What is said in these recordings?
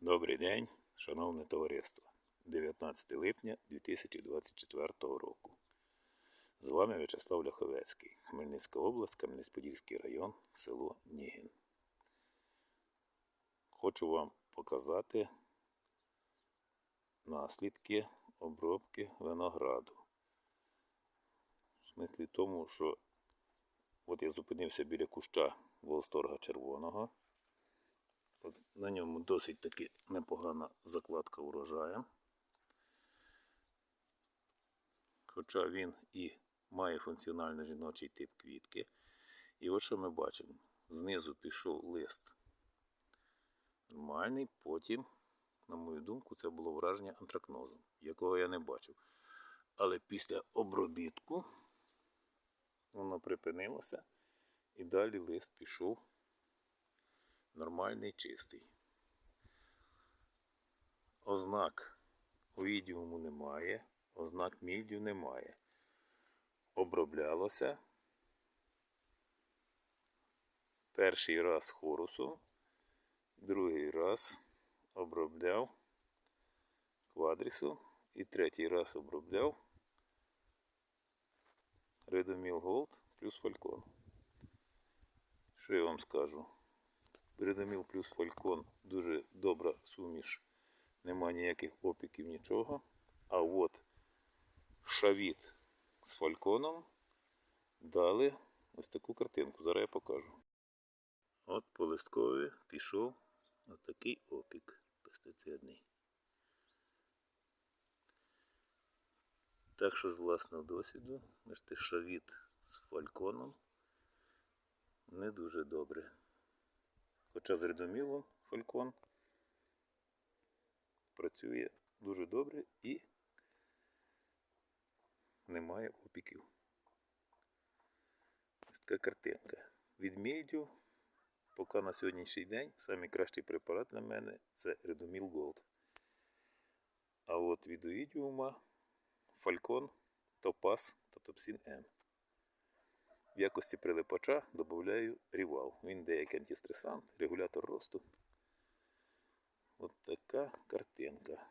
Добрий день, шановне товариство. 19 липня 2024 року. З вами В'ячеслав Ляховецький, Хмельницька область, Кам'янець-Подільський район, село Нігін. Хочу вам показати наслідки обробки винограду. В смислі тому, що от я зупинився біля куща волосторга червоного. На ньому досить таки непогана закладка урожаю. Хоча він і має функціонально жіночий тип квітки. І от що ми бачимо. Знизу пішов лист нормальний, потім, на мою думку, це було враження антракнозом, якого я не бачив. Але після обробітку воно припинилося і далі лист пішов нормальний, чистий. Ознак оїдіуму немає, ознак мільдю немає. Оброблялося перший раз хорусом, другий раз обробляв квадрісом і третій раз обробляв Редоміл Голд плюс Фалькон. Що я вам скажу? Передоміл плюс фалькон дуже добра суміш. Нема ніяких опіків, нічого. А от шавіт з фальконом дали ось таку картинку. Зараз я покажу. От по листкові пішов отакий опік пестицидний. Так що з власного досвіду, бачите, шавіт з фальконом не дуже добре. Хоча з редомілом фалькон працює дуже добре і немає опіків. Ось така картинка. Від мільдю, поки на сьогоднішній день найкращий препарат для мене це Редоміл Голд. А от від оїдіума фалькон, топаз та топсін М. В якості прилипача додаю рівал. Він деякий антистресант, регулятор росту. От така картинка.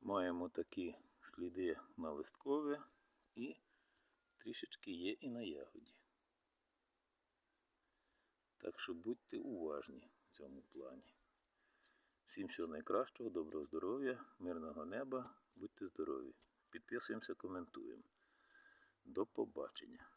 Маємо такі сліди на листкові і трішечки є і на ягоді. Так що будьте уважні в цьому плані. Всім всього найкращого, доброго здоров'я, мирного неба, будьте здорові. Підписуємося, коментуємо. До побачення.